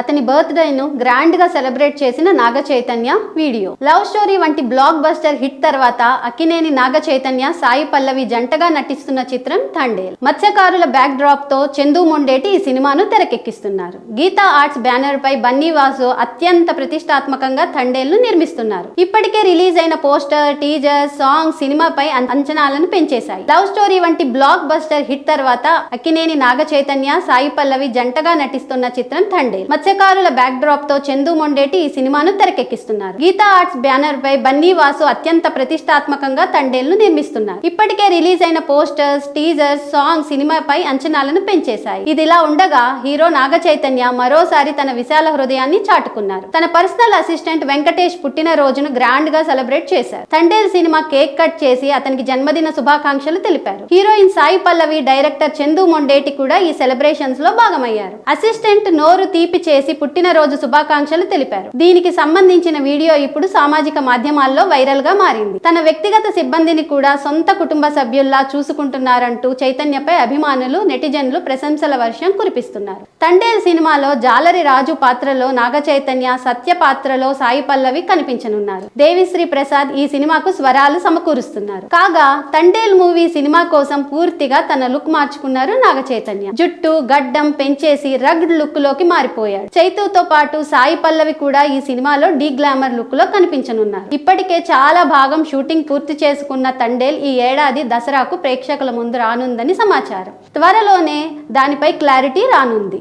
అతని బర్త్డేను గ్రాండ్గా సెలబ్రేట్ చేసిన Naga Chaitanya video. Love story వంటి బ్లాక్ బస్టర్ హిట్ తర్వాత అక్కినేని నాగ చైతన్య సాయి పల్లవి జంటగా నటిస్తున్న చిత్రం థండేల్ మత్స్యకారుల బ్యాక్ డ్రాప్తో చందు మొండేటి ఈ సినిమాను తెరకెక్కిస్తున్నారు. గీతా ఆర్ట్స్ బ్యానర్ పై బన్నీ వాసు అత్యంత ప్రతిష్టాత్మకంగా థండేల్ను నిర్మిస్తున్నారు. ఇప్పటికే రిలీజ్ అయిన పోస్టర్ టీజర్ సాంగ్ సినిమాపై అంచనాలను పెంచేశాయి. లవ్ స్టోరీ వంటి బ్లాక్ బస్టర్ హిట్ తర్వాత అక్కినేని నాగ చైతన్య సాయి పల్లవి జంటగా నటిస్తున్న చిత్రం థండేల్ మత్స్యకారుల బ్యాక్ డ్రాప్తో చందు మొండేటి ఈ సినిమాను తెరకెక్కిస్తున్నారు. గీతా ఆర్ట్స్ బ్యానర్ పై బన్నీ వాసు అత్యంత ప్రతిష్టాత్మకంగా తండేల్ను నిర్మిస్తున్నారు. ఇప్పటికే రిలీజ్ అయిన పోస్టర్స్ టీజర్స్ సాంగ్ సినిమాపై అంచనాలను పెంచేశాయి. ఇదిలా ఉండగా హీరో నాగ చైతన్య మరోసారి తన విశాల హృదయాన్ని చాటుకున్నారు. తన పర్సనల్ అసిస్టెంట్ వెంకటేష్ పుట్టిన రోజును గ్రాండ్గా సెలబ్రేట్ చేశారు. తండేల్ సినిమా కేక్ కట్ చేసి అతనికి జన్మదిన శుభాకాంక్షలు తెలిపారు. హీరోయిన్ సాయి పల్లవి డైరెక్టర్ చందు మొండేటి కూడా ఈ సెలబ్రేషన్స్లో భాగమయ్యారు. అసిస్టెంట్ నోరు తీపి చేసి పుట్టినరోజు శుభాకాంక్షలు తెలిపారు. దీనికి సంబంధించిన వీడియో ఇప్పుడు సామాజిక మాధ్యమాల్లో వైరల్గా మారింది. తన వ్యక్తిగత సిబ్బందిని కూడా సొంత కుటుంబ సభ్యుల్లా చూసుకుంటున్నారంటూ చైతన్యపై అభిమానులు నెటిజన్లు ప్రశంసల వర్షం కురిపిస్తున్నారు. తండేల్ సినిమాలో జాలరి రాజు పాత్రలో నాగ చైతన్య సత్య పాత్రలో సాయి పల్లవి కనిపించనున్నారు. దేవిశ్రీ ప్రసాద్ ఈ సినిమాకు స్వరాలు సమకూరుస్తున్నారు. కాగా తండేల్ మూవీ సినిమా కోసం పూర్తిగా తన లుక్ మార్చుకున్నారు నాగ చైతన్య. జుట్టు గడ్డం పెంచేసి రగ్డ్ లుక్లోకి మారిపోయాడు. చైతుతో పాటు సాయి పల్లవి కూడా ఈ సినిమాలో డీ గ్లామర్ లుక్లో కనిపించనున్నారు. ఇప్పటికే చాలా భాగం షూటింగ్ పూర్తి చేసుకున్న తండేల్ ఈ ఏడాది దసరాకు ప్రేక్షకుల ముందు రానుందని సమాచారం. త్వరలోనే దానిపై క్లారిటీ రానుంది.